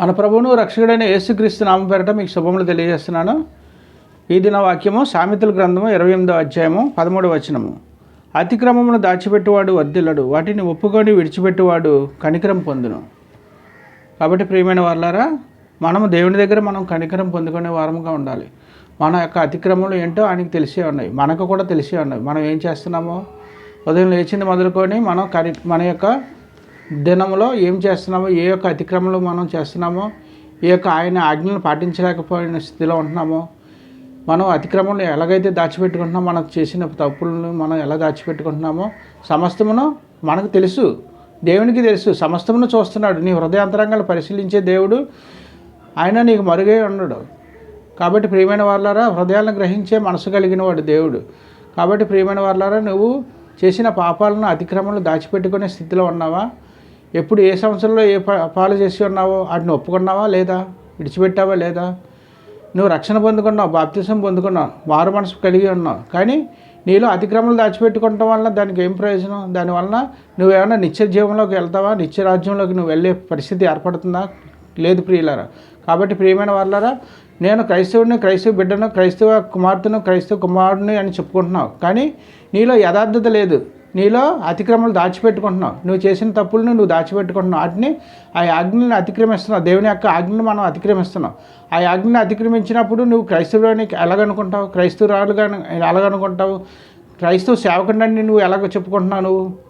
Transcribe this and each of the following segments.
మన ప్రభువును రక్షకుడైన యేసుక్రీస్తు నామం పేరట మీకు శుభములు తెలియజేస్తున్నాను. ఈ దిన వాక్యము సామెతల గ్రంథము ఇరవై ఎనిమిదో అధ్యాయము పదమూడు వచనము. అతిక్రమమును దాచిపెట్టువాడు వర్ధిల్లడు వాటిని ఒప్పుకొని విడిచిపెట్టువాడు కనికరం పొందును. కాబట్టి ప్రియమైన వాళ్ళారా మనము దేవుని దగ్గర మనం కనికరం పొందుకునే వారముగా ఉండాలి. మన యొక్క అతిక్రమములు ఏంటో ఆయనకి తెలిసే ఉన్నాయి మనకు కూడా తెలిసే ఉన్నాయి. మనం ఏం చేస్తున్నామో? ఉదయం లేచింది మొదలుకొని మనం కని మన యొక్క దినంలో ఏం చేస్తున్నామో ఏ యొక్క అతిక్రమలు మనం చేస్తున్నామో ఏ యొక్క ఆయన ఆజ్ఞలను పాటించలేకపోయిన స్థితిలో ఉంటున్నామో మనం అతిక్రమం ఎలాగైతే దాచిపెట్టుకుంటున్నామో మనకు చేసిన తప్పులను మనం ఎలా దాచిపెట్టుకుంటున్నామో సమస్తమును మనకు తెలుసు. దేవునికి తెలుసు. సమస్తమును చూస్తున్నాడు. నీ హృదయాంతరంగాలు పరిశీలించే దేవుడు ఆయన నీకు మరుగై ఉండడు. కాబట్టి ప్రియమైన వాళ్ళారా హృదయాలను గ్రహించే మనసు కలిగిన వాడు దేవుడు. కాబట్టి ప్రియమైన వాళ్ళారా నువ్వు చేసిన పాపాలను అతిక్రమంలో దాచిపెట్టుకునే స్థితిలో ఉన్నావా? ఎప్పుడు ఏ సంవత్సరంలో ఏ పాలు చేసి ఉన్నావో వాటిని ఒప్పుకున్నావా లేదా? విడిచిపెట్టావా లేదా? నువ్వు రక్షణ పొందుకున్నావు బాప్తిసం పొందుకున్నావు మారు మనసు కలిగి ఉన్నావు. కానీ నీలో అతిక్రమలు దాచిపెట్టుకోవటం వలన దానికి ఏం ప్రయోజనం? దానివలన నువ్వేమైనా నిత్య జీవంలోకి వెళ్తావా? నిత్య రాజ్యంలోకి నువ్వు వెళ్ళే పరిస్థితి ఏర్పడుతుందా? లేదు ప్రియులారా. కాబట్టి ప్రియమైన వాళ్ళారా నేను క్రైస్తవుడిని క్రైస్తవ బిడ్డను క్రైస్తవ కుమార్తెను క్రైస్తవ కుమారుడిని అని చెప్పుకుంటున్నావు. కానీ నీలో యథార్థత లేదు. నీలో అతిక్రమలు దాచిపెట్టుకుంటున్నావు. నువ్వు చేసిన తప్పులను నువ్వు దాచిపెట్టుకుంటున్నావు. వాటిని ఆ ఆజ్ఞని అతిక్రమిస్తున్నావు. దేవుని యొక్క ఆజ్ఞను మనం అతిక్రమిస్తున్నాం. ఆ ఆజ్ఞని అతిక్రమించినప్పుడు నువ్వు క్రైస్తవుని ఎలాగనుకుంటావు? క్రైస్తవురాలుగా ఎలాగనుకుంటావు? క్రైస్తవ సేవకుడిని నువ్వు ఎలాగ చెప్పుకుంటున్నావు నువ్వు?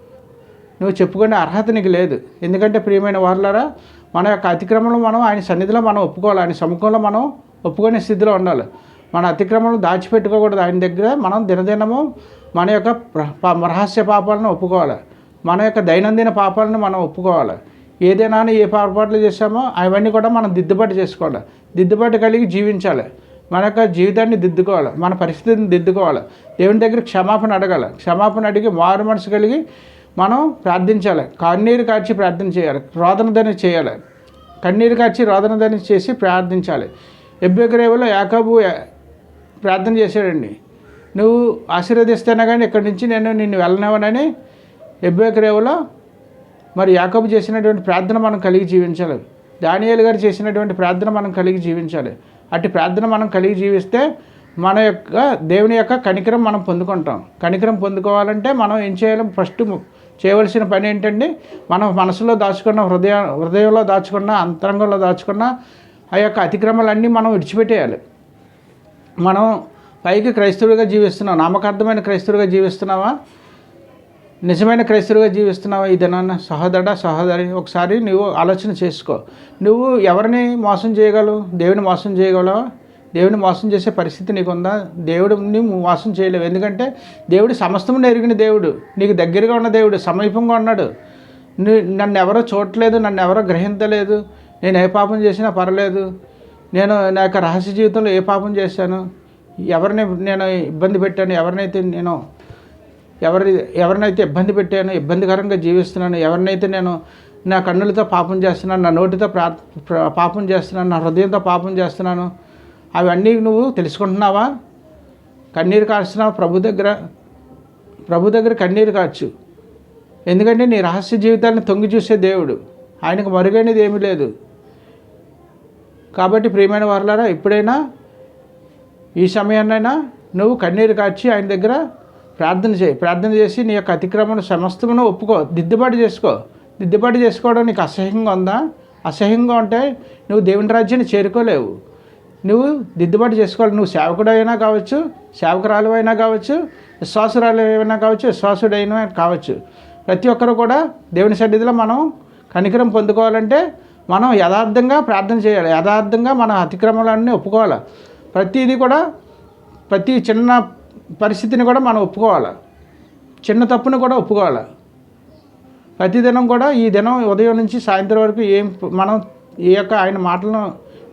నువ్వు చెప్పుకునే అర్హత నీకు లేదు. ఎందుకంటే ప్రియమైన వారులారా మన యొక్క అతిక్రమణలు మనం ఆయన సన్నిధిలో మనం ఒప్పుకోవాలి. ఆయన సముఖంలో మనం ఒప్పుకునే స్థితిలో ఉండాలి. మన అతిక్రమణలు దాచిపెట్టుకోకూడదు. ఆయన దగ్గర మనం దినదినము మన యొక్క ప్ర- రహస్య పాపాలను ఒప్పుకోవాలి. మన యొక్క దైనందిన పాపాలను మనం ఒప్పుకోవాలి. ఏదైనా ఏ పొరపాట్లు చేశామో అవన్నీ కూడా మనం దిద్దుబాటు చేసుకోవాలి. దిద్దుబాటు కలిగి జీవించాలి. మన యొక్క జీవితాన్ని దిద్దుకోవాలి. మన పరిస్థితిని దిద్దుకోవాలి. దేవుని దగ్గర క్షమాపణ అడగాలి. క్షమాపణ అడిగి మారు మనసు కలిగి మనం ప్రార్థించాలి. కన్నీరు కార్చి ప్రార్థన చేయాలి. రోదన దని చేయాలి. కన్నీరు కార్చి రోదన దని చేసి ప్రార్థించాలి. ఎబ్బెగ్రేవులో యాకబు ప్రార్థన చేశాడండి. నువ్వు ఆశీర్వదిస్తేనే కానీ ఇక్కడి నుంచి నేను నిన్ను వెళ్ళనివ్వనని ఎబ్బేకరేవులో మరి యాకబు చేసినటువంటి ప్రార్థన మనం కలిగి జీవించాలి. దానియాలు గారు చేసినటువంటి ప్రార్థన మనం కలిగి జీవించాలి. అట్టి ప్రార్థన మనం కలిగి జీవిస్తే మన యొక్క దేవుని యొక్క కనికరం మనం పొందుకుంటాం. కనికరం పొందుకోవాలంటే మనం ఏం చేయాలి? ఫస్ట్ చేయవలసిన పని ఏంటండి? మనం మనసులో దాచుకున్న హృదయ హృదయంలో దాచుకున్న అంతరంగంలో దాచుకున్న ఆ యొక్క అతిక్రమాలన్నీ మనం విడిచిపెట్టేయాలి. మనం పైకి క్రైస్తవుడిగా జీవిస్తున్నావు? నామకార్థమైన క్రైస్తవుడిగా జీవిస్తున్నావా? నిజమైన క్రైస్తవుడిగా జీవిస్తున్నావా? ఈ దినాన్న సహోదరుడా సహోదరి ఒకసారి నువ్వు ఆలోచన చేసుకో. నువ్వు ఎవరిని మోసం చేయగలవు? దేవుని మోసం చేయగలవా? దేవుని మోసం చేసే పరిస్థితి నీకుందా? దేవుడిని మోసం చేయలేవు. ఎందుకంటే దేవుడు సమస్తము ఎరిగిన దేవుడు. నీకు దగ్గరగా ఉన్న దేవుడు సమీపంగా ఉన్నాడు. నన్ను ఎవరో చూడట్లేదు నన్ను ఎవరో గ్రహించలేదు. నేను ఏ పాపం చేసినా పర్లేదు. నేను నా యొక్క రహస్య జీవితంలో ఏ పాపం చేశాను? ఎవరిని నేను ఇబ్బంది పెట్టాను ఎవరినైతే నేను ఎవరి ఎవరినైతే ఇబ్బంది పెట్టాను ఇబ్బందికరంగా జీవిస్తున్నాను ఎవరినైతే నేను నా కన్నులతో పాపం చేస్తున్నాను నా నోటితో ప్రా పాపం చేస్తున్నాను నా హృదయంతో పాపం చేస్తున్నాను అవన్నీ నువ్వు తెలుసుకుంటున్నావా? కన్నీరు కాస్తున్నావు ప్రభు దగ్గర ప్రభు దగ్గర కన్నీరు కాచు ఎందుకంటే నీ రహస్య జీవితాన్ని తొంగి చూసే దేవుడు. ఆయనకు మరుగైనది ఏమీ లేదు. కాబట్టి ప్రియమైన వారులారా ఎప్పుడైనా ఈ సమయాన్నైనా నువ్వు కన్నీరు కాచి ఆయన దగ్గర ప్రార్థన చేయి. ప్రార్థన చేసి నీ యొక్క అతిక్రమణ సమస్తమును ఒప్పుకో. దిద్దుబాటు చేసుకో. దిద్దుబాటు చేసుకోవడం నీకు అసహ్యంగా ఉందా? అసహ్యంగా ఉంటే నువ్వు దేవుని రాజ్యాన్ని చేరుకోలేవు. నువ్వు దిద్దుబాటు చేసుకోవాలి. నువ్వు సేవకుడు అయినా కావచ్చు సేవకురాలు అయినా కావచ్చు విశ్వాసురాలు అయినా కావచ్చు విశ్వాసుడైనా కావచ్చు. ప్రతి ఒక్కరు కూడా దేవుని సన్నిధిలో మనం కనికరం పొందుకోవాలంటే మనం యథార్థంగా ప్రార్థన చేయాలి. యథార్థంగా మన అతిక్రమాలన్నీ ఒప్పుకోవాలి? ప్రతిదీ కూడా ప్రతి చిన్న పరిస్థితిని కూడా మనం ఒప్పుకోవాలి. చిన్న తప్పుని కూడా ఒప్పుకోవాలి. ప్రతిదినం కూడా ఈ దినం ఉదయం నుంచి సాయంత్రం వరకు ఏం మనం ఈ యొక్క ఆయన మాటలను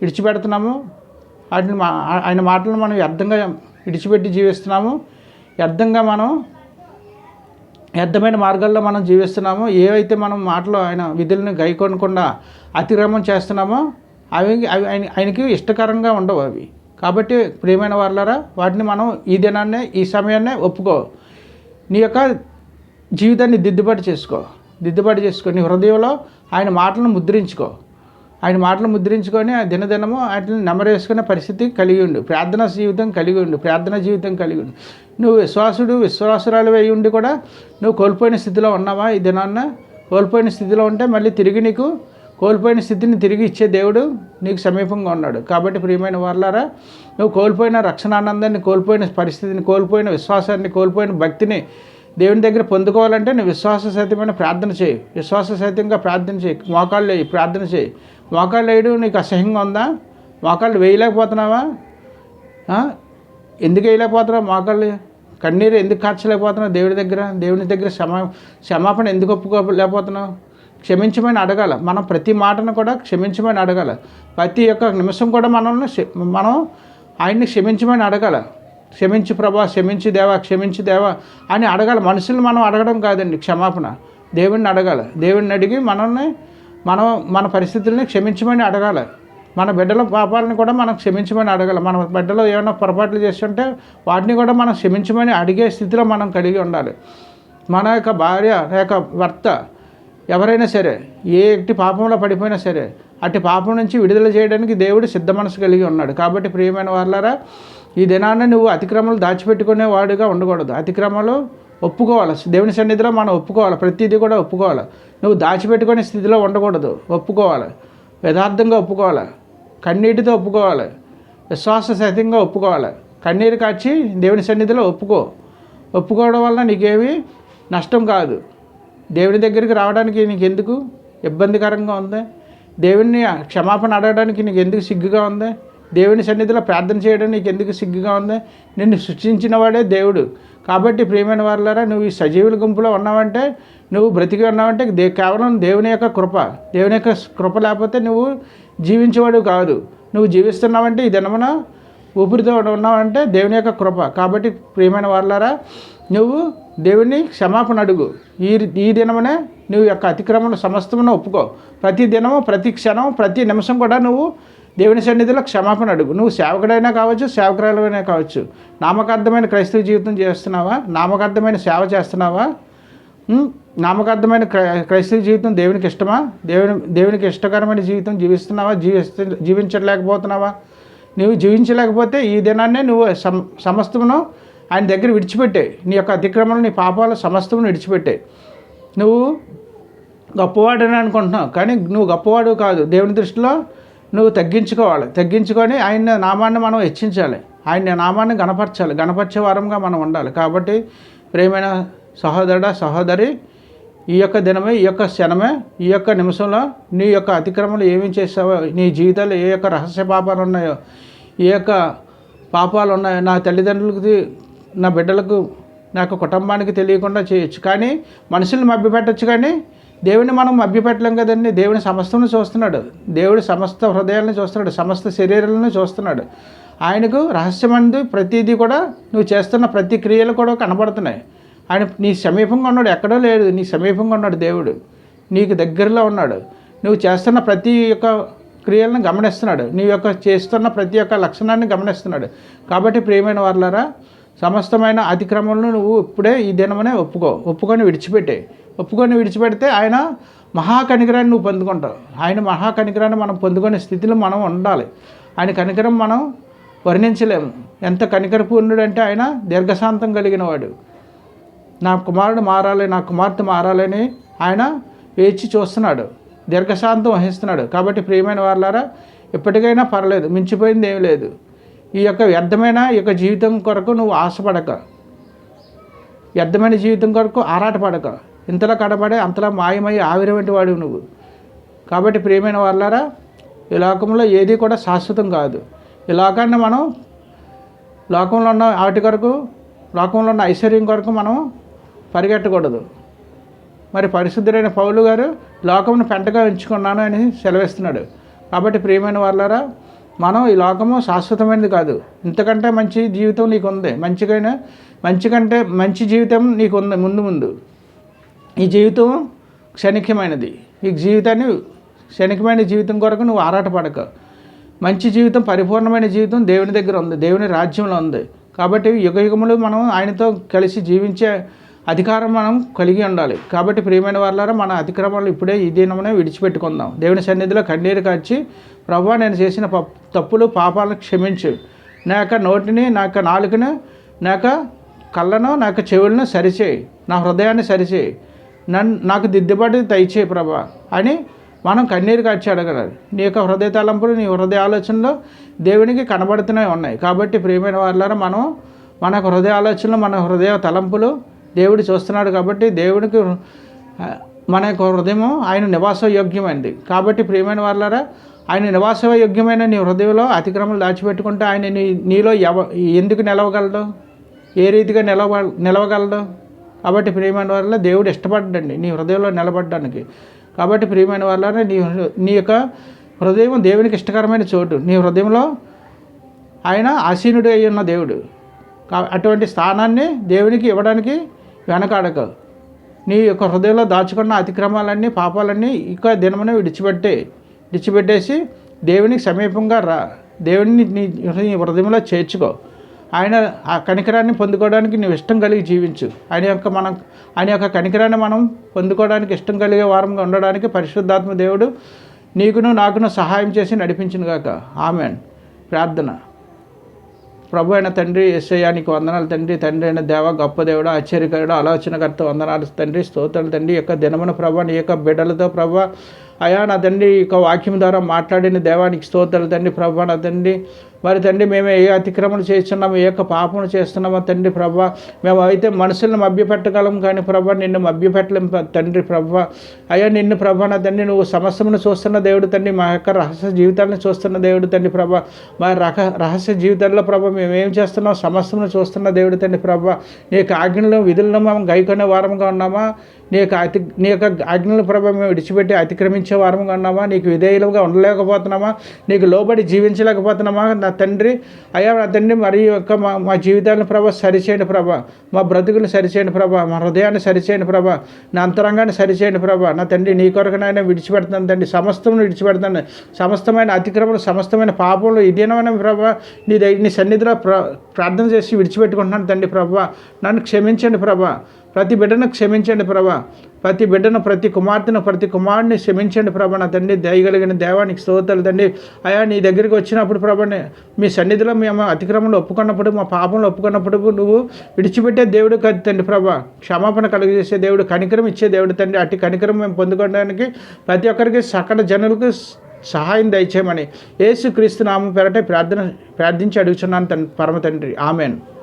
విడిచిపెడుతున్నాము వాటిని ఆయన మాటలను మనం వ్యర్థంగా విడిచిపెట్టి జీవిస్తున్నాము వ్యర్థంగా మనం వ్యర్థమైన మార్గాల్లో మనం జీవిస్తున్నామో ఏవైతే మనం మాటలు ఆయన విధులను గైకొనకుండా అతిక్రమం చేస్తున్నామో అవి అవి ఆయన ఆయనకి ఇష్టకరంగా ఉండవు అవి. కాబట్టి ప్రియమైన వాళ్ళారా వాటిని మనం ఈ దినాన్నే ఈ సమయాన్నే ఒప్పుకో. నీ యొక్క జీవితాన్ని దిద్దుబాటు చేసుకో. దిద్దుబాటు చేసుకో. నీ హృదయంలో ఆయన మాటలను ముద్రించుకో. ఆయన మాటలు ముద్రించుకొని ఆ దినదినము వాటిని నెమరేసుకునే పరిస్థితి కలిగి ఉండు. ప్రార్థన జీవితం కలిగి ఉండు. ప్రార్థన జీవితం కలిగి ఉండు. నువ్వు విశ్వాసుడు విశ్వాసురాలు అయి ఉండి కూడా నువ్వు కోల్పోయిన స్థితిలో ఉన్నావా ఈ దినాన్న? కోల్పోయిన స్థితిలో ఉంటే మళ్ళీ తిరిగి నీకు కోల్పోయిన స్థితిని తిరిగి ఇచ్చే దేవుడు నీకు సమీపంగా ఉన్నాడు. కాబట్టి ప్రియమైన వాళ్ళారా నువ్వు కోల్పోయిన రక్షణానందాన్ని కోల్పోయిన పరిస్థితిని కోల్పోయిన విశ్వాసాన్ని కోల్పోయిన భక్తిని దేవుని దగ్గర పొందుకోవాలంటే నువ్వు విశ్వాస సహితమైన ప్రార్థన చేయి. విశ్వాస సహితంగా ప్రార్థన చేయి. మోకాళ్ళు వేయి. ప్రార్థన చేయి. మోకాళ్ళు వేయడం నీకు అసహ్యంగా ఉందా? మోకాళ్ళు వేయలేకపోతున్నావా? ఎందుకు వేయలేకపోతున్నావు మోకాళ్ళు? కన్నీరు ఎందుకు కార్చలేకపోతున్నావు దేవుడి దగ్గర? దేవుని దగ్గర క్షమా క్షమాపణ ఎందుకు ఒప్పుకోలేకపోతున్నావు? క్షమించమని అడగాల. మనం ప్రతి మాటను కూడా క్షమించమని అడగాల. ప్రతి ఒక్క నిమిషం కూడా మనల్ని మనం ఆయన్ని క్షమించమని అడగాల. క్షమించి ప్రభా క్షమించి దేవా క్షమించి దేవా అని అడగాల. మనుషులు మనం అడగడం కాదండి క్షమాపణ. దేవుణ్ణి అడగాల. దేవుణ్ణి అడిగి మనల్ని మనం మన పరిస్థితుల్ని క్షమించమని అడగాల. మన బిడ్డల పాపాలను కూడా మనం క్షమించమని అడగాలి. మన బిడ్డలో ఏమైనా పొరపాట్లు చేస్తుంటే వాటిని కూడా మనం క్షమించమని అడిగే స్థితిలో మనం కలిగి ఉండాలి. మన యొక్క భార్య లేక భర్త ఎవరైనా సరే ఏ ఎట్టి పాపంలో పడిపోయినా సరే అట్టి పాపం నుంచి విడుదల చేయడానికి దేవుడు సిద్ధ మనసు కలిగి ఉన్నాడు. కాబట్టి ప్రియమైన వాళ్ళారా ఈ దినాన్ని నువ్వు అతిక్రమలు దాచిపెట్టుకునే వాడుగా ఉండకూడదు. అతిక్రమలు ఒప్పుకోవాలి. దేవుని సన్నిధిలో మనం ఒప్పుకోవాలి. ప్రతిదీ కూడా ఒప్పుకోవాలి. నువ్వు దాచిపెట్టుకునే స్థితిలో ఉండకూడదు. ఒప్పుకోవాలి. యథార్థంగా ఒప్పుకోవాలి. కన్నీటితో ఒప్పుకోవాలి. విశ్వాస సహితంగా ఒప్పుకోవాలి. కన్నీరు కాచి దేవుని సన్నిధిలో ఒప్పుకో. ఒప్పుకోవడం వల్ల నీకేమీ నష్టం కాదు. దేవుని దగ్గరికి రావడానికి నీకు ఎందుకు ఇబ్బందికరంగా ఉంది. దేవుని క్షమాపణ అడగడానికి నీకు ఎందుకు సిగ్గుగా ఉంది? దేవుని సన్నిధిలో ప్రార్థన చేయడం నీకు ఎందుకు సిగ్గుగా ఉంది? నిన్ను సృష్టించిన వాడే దేవుడు. కాబట్టి ప్రియమైన వాళ్ళారా నువ్వు ఈ సజీవుల గుంపులో ఉన్నావంటే నువ్వు బ్రతికి ఉన్నావంటే దే కేవలం దేవుని యొక్క కృప దేవుని యొక్క కృప లేకపోతే నువ్వు జీవించేవాడు కాదు. నువ్వు జీవిస్తున్నావంటే ఈ దినమున ఊపిరితో ఉన్నావంటే దేవుని యొక్క కృప. కాబట్టి ప్రియమైన వాళ్ళారా నువ్వు దేవుని క్షమాపణ అడుగు. ఈ ఈ దినమునే నువ్వు యొక్క అతిక్రమణ సమస్తమును ఒప్పుకో. ప్రతి దినము ప్రతి క్షణం ప్రతి నిమిషం కూడా నువ్వు దేవుని సన్నిధిలో క్షమాపణ అడుగు. నువ్వు సేవకుడైనా కావచ్చు సేవకురాలైనా కావచ్చు. నామకార్థమైన క్రైస్తవ జీవితం చేస్తున్నావా? నామకార్థమైన సేవ చేస్తున్నావా? నామకార్థమైన క్రై- క్రైస్తవ జీవితం దేవునికి ఇష్టమా? దేవుని దేవునికి ఇష్టకరమైన జీవితం జీవిస్తున్నావా? జీవిస్తు జీవించలేకపోతున్నావా? నువ్వు జీవించలేకపోతే ఈ దినాన్నే నువ్వు సమ సమస్తమును ఆయన దగ్గర విడిచిపెట్టే. నీ యొక్క అతిక్రమణ నీ పాపాలు సమస్తమును విడిచిపెట్టే. నువ్వు గొప్పవాడని అనుకుంటున్నావు కానీ నువ్వు గొప్పవాడు కాదు. దేవుని దృష్టిలో నువ్వు తగ్గించుకోవాలి. తగ్గించుకొని ఆయన నామాన్ని మనం హెచ్చించాలి. ఆయన నామాన్ని గణపరచాలి గణపరిచే వారంగా మనం ఉండాలి. కాబట్టి ప్రేమైన సహోదరుడ సహోదరి ఈ యొక్క దినమే ఈ యొక్క క్షణమే ఈ యొక్క నిమిషంలో నీ యొక్క అతిక్రమలు ఏమేం చేసావో నీ జీవితంలో ఏ యొక్క రహస్య పాపాలు ఉన్నాయో ఏ యొక్క పాపాలు ఉన్నాయో నా తల్లిదండ్రులకి నా బిడ్డలకు నాకు కుటుంబానికి తెలియకుండా చేయొచ్చు. కానీ మనుషుల్ని మభ్యపెట్టచ్చు కానీ దేవుని మనం మభ్యపెట్టలేం కదండి. దేవుని సమస్తను చూస్తున్నాడు. దేవుడు సమస్త హృదయాలను చూస్తున్నాడు. సమస్త శరీరాలను చూస్తున్నాడు. ఆయనకు రహస్యమందు ప్రతిదీ కూడా నువ్వు చేస్తున్న ప్రతి క్రియలు కూడా కనబడుతున్నాయి. ఆయన నీ సమీపంగా ఉన్నాడు. ఎక్కడో లేడు. నీ సమీపంగా ఉన్నాడు దేవుడు. నీకు దగ్గరలో ఉన్నాడు. నువ్వు చేస్తున్న ప్రతి ఒక్క క్రియలను గమనిస్తున్నాడు. నీ యొక్క చేస్తున్న ప్రతి ఒక్క లక్షణాన్ని గమనిస్తున్నాడు. కాబట్టి ప్రియమైన వాళ్ళారా సమస్తమైన అతిక్రమంలో నువ్వు ఇప్పుడే ఈ దినమనే ఒప్పుకో. ఒప్పుకొని విడిచిపెట్టే. ఒప్పుకొని విడిచిపెడితే ఆయన మహాకనికరాన్ని నువ్వు పొందుకుంటావు. ఆయన మహాకనికరాన్ని మనం పొందుకునే స్థితిలో మనం ఉండాలి. ఆయన కనికరం మనం వర్ణించలేము. ఎంత కనికరపూర్ణుడు అంటే ఆయన దీర్ఘశాంతం కలిగిన వాడు నా కుమారుడు మారాలి నా కుమార్తె మారాలని ఆయన వేచి చూస్తున్నాడు. దీర్ఘశాంతం వహిస్తున్నాడు. కాబట్టి ప్రియమైన వాళ్ళారా ఎప్పటికైనా పర్లేదు. మించిపోయింది ఏమీ లేదు. ఈ యొక్క వ్యర్థమైన ఈ యొక్క జీవితం కొరకు నువ్వు ఆశపడక. వ్యర్థమైన జీవితం కొరకు ఆరాటపడక. ఇంతలో కడపడే అంతలా మాయమై ఆవిరమైన వాడు నువ్వు. కాబట్టి ప్రియమైన వాళ్ళారా ఈ లోకంలో ఏది కూడా శాశ్వతం కాదు. ఈ లోకాన్ని మనం లోకంలో ఉన్న వాటి కొరకు లోకంలో ఉన్న ఐశ్వర్యం కొరకు మనం పరిగెట్టకూడదు. మరి పరిశుద్ధుడైన పౌలు గారు లోకంను పెంటగా ఎంచుకున్నాను అని సెలవిస్తున్నాడు. కాబట్టి ప్రియమైన వాళ్ళారా మనం ఈ లోకము శాశ్వతమైనది కాదు. ఇంతకంటే మంచి జీవితం నీకు ఉంది మంచికైనా మంచి కంటే మంచి జీవితం నీకు ఉంది ముందు ముందు. ఈ జీవితం క్షణికమైనది. ఈ జీవితాన్ని క్షణికమైన జీవితం కొరకు నువ్వు ఆరాటపడక. మంచి జీవితం పరిపూర్ణమైన జీవితం దేవుని దగ్గర ఉంది. దేవుని రాజ్యంలో ఉంది. కాబట్టి యుగ యుగములు మనం ఆయనతో కలిసి జీవించే అధికారం మనం కలిగి ఉండాలి. కాబట్టి ప్రియమైన వాళ్ళారా మన అతిక్రమాలు ఇప్పుడే ఈ దినమునే విడిచిపెట్టుకుందాం. దేవుని సన్నిధిలో కన్నీరు కాచి ప్రభు నేను చేసిన పప్- తప్పులు పాపాలను క్షమించు. నా యొక్క నోటిని నా యొక్క నాలుకను నా యొక్క కళ్ళను నా యొక్క చెవులను సరిచేయి. నా హృదయాన్ని సరిచేయి. నన్ను నాకు దిద్దుబాటు దయచేయి ప్రభా అని మనం కన్నీరు కాచి అడగలరు నీ యొక్క హృదయ తలంపులు నీ హృదయ ఆలోచనలు దేవునికి కనబడుతూనే ఉన్నాయి. కాబట్టి ప్రియమైన వాళ్ళారా మనం మన యొక్క హృదయ ఆలోచనలు మన హృదయ తలంపులు దేవుడు చూస్తున్నాడు కాబట్టి దేవుడికి మన యొక్క హృదయం ఆయన నివాస యోగ్యమైంది కాబట్టి ప్రియమైన వాళ్ళారా ఆయన నివాస యోగ్యమైన నీ హృదయంలో అతిక్రమలు దాచిపెట్టుకుంటే ఆయన నీ నీలో ఎవ ఎందుకు నిలవగలడు? ఏ రీతిగా నిలవ నిలవగలడు? కాబట్టి ప్రియమైన వల్ల దేవుడు ఇష్టపడ్డండి నీ హృదయంలో నిలబడడానికి. కాబట్టి ప్రియమైన వాళ్ళ నీ హృ- నీ యొక్క హృదయం దేవునికి ఇష్టకరమైన చోటు. నీ హృదయంలో ఆయన ఆసీనుడు అయి ఉన్న దేవుడు. కా- అటువంటి స్థానాన్ని దేవునికి ఇవ్వడానికి వెనకాడక. నీ యొక్క హృదయంలో దాచుకున్న అతిక్రమాలన్నీ పాపాలన్నీ ఇక దినమున విడిచిపెట్టే. విడిచిపెట్టేసి దేవునికి సమీపంగా రా దేవుని నీ నీ హృదయంలో చేర్చుకో. ఆయన ఆ కనికరాన్ని పొందుకోవడానికి నువ్వు ఇష్టం కలిగి జీవించు. ఆయన యొక్క మనం ఆయన యొక్క కనికరాన్ని మనం పొందుకోవడానికి ఇష్టం కలిగే వారంగా ఉండడానికి పరిశుద్ధాత్మ దేవుడు నీకును నాకును సహాయం చేసి నడిపించును గాక. ఆమెన్. ప్రార్థన. ప్రభు అయిన తండ్రి ఎస్ఐయానికి వందనాలు తండ్రి తండ్రి అయిన దేవ గొప్ప దేవుడు ఆశ్చర్యకరుడు ఆలోచనకర్త వందనాలు తండ్రి స్తోత్రాలు తండ్రి యొక్క దినమున ప్రభ నీ యొక్క బిడ్డలతో ప్రభ అయా నా తండ్రి యొక్క వాక్యం ద్వారా మాట్లాడిన దేవానికి స్తోత్రాలు తండ్రి ప్రభ నా తండ్రి మరి తండ్రి మేము ఏ అతిక్రమణ చేస్తున్నాము ఏ యొక్క పాపములు చేస్తున్నామో తండ్రి ప్రభ మేము అయితే మనుషులను మభ్యపెట్టగలం కానీ ప్రభ నిన్ను మభ్యపెట్టలేం తండ్రి ప్రభ. అయ్యా నిన్ను ప్రభ నా తండ్రి నువ్వు సమస్యను చూస్తున్న దేవుడు తండ్రి మా యొక్క రహస్య జీవితాలను చూస్తున్న దేవుడు తండ్రి ప్రభ. మా రహ రహస్య జీవితాల్లో ప్రభ మేము ఏం చేస్తున్నాం? సమస్యను చూస్తున్న దేవుడు తండ్రి ప్రభ. నీ యొక్క విధులను మేము గైకొనే వారముగా ఉన్నామా? నీ యొక్క అతి నీ యొక్క ఆజ్ఞల ప్రభావం మేము విడిచిపెట్టి అతిక్రమించే వారముగా ఉన్నామా? నీకు విధేయులుగా ఉండలేకపోతున్నామా? నీకు లోబడి జీవించలేకపోతున్నామా? నా తండ్రి అయ్యా నా తండ్రి మరి యొక్క మా మా జీవితాలను ప్రభ సరిచేయండి ప్రభ. మా బ్రతుకులు సరిచేయండి ప్రభ. మా హృదయాన్ని సరిచేయండి ప్రభ. నా అంతరంగాన్ని సరిచేయండి ప్రభ. నా తండ్రి నీ కొరకు నాయన విడిచిపెడతాను తండ్రి. సమస్తమును విడిచిపెడతాను సమస్తమైన అతిక్రమలు సమస్తమైన పాపములు ఇదేనమైన ప్రభ నీ దగ్గర నీ సన్నిధిలో ప్ర ప్రార్థన చేసి విడిచిపెట్టుకుంటున్నాను తండ్రి ప్రభ. నన్ను క్షమించండి ప్రభా. ప్రతి బిడ్డను క్షమించండి ప్రభ. ప్రతి బిడ్డను ప్రతి కుమార్తెను ప్రతి కుమారుడిని క్షమించండి ప్రభా. నా తండ్రి దయగలిగిన దేవానికి స్తోత్రాలు తండ్రి. అయా నీ దగ్గరికి వచ్చినప్పుడు ప్రభాని మీ సన్నిధిలో మేము అతిక్రమంలో ఒప్పుకున్నప్పుడు మా పాపంలో ఒప్పుకున్నప్పుడు నువ్వు విడిచిపెట్టే దేవుడు కాదు తండ్రి ప్రభా. క్షమాపణ కలుగజేసే దేవుడు కనికరం ఇచ్చే దేవుడు తండ్రి. అట్టి కనికరం మేము పొందుకోవడానికి ప్రతి ఒక్కరికి సకల జనులకు సహాయం దయచేయమని యేసు క్రీస్తు నామం పేరటే ప్రార్థన ప్రార్థించి అడుగుచున్నాను తండ్రి పరమ తండ్రి. ఆమెను.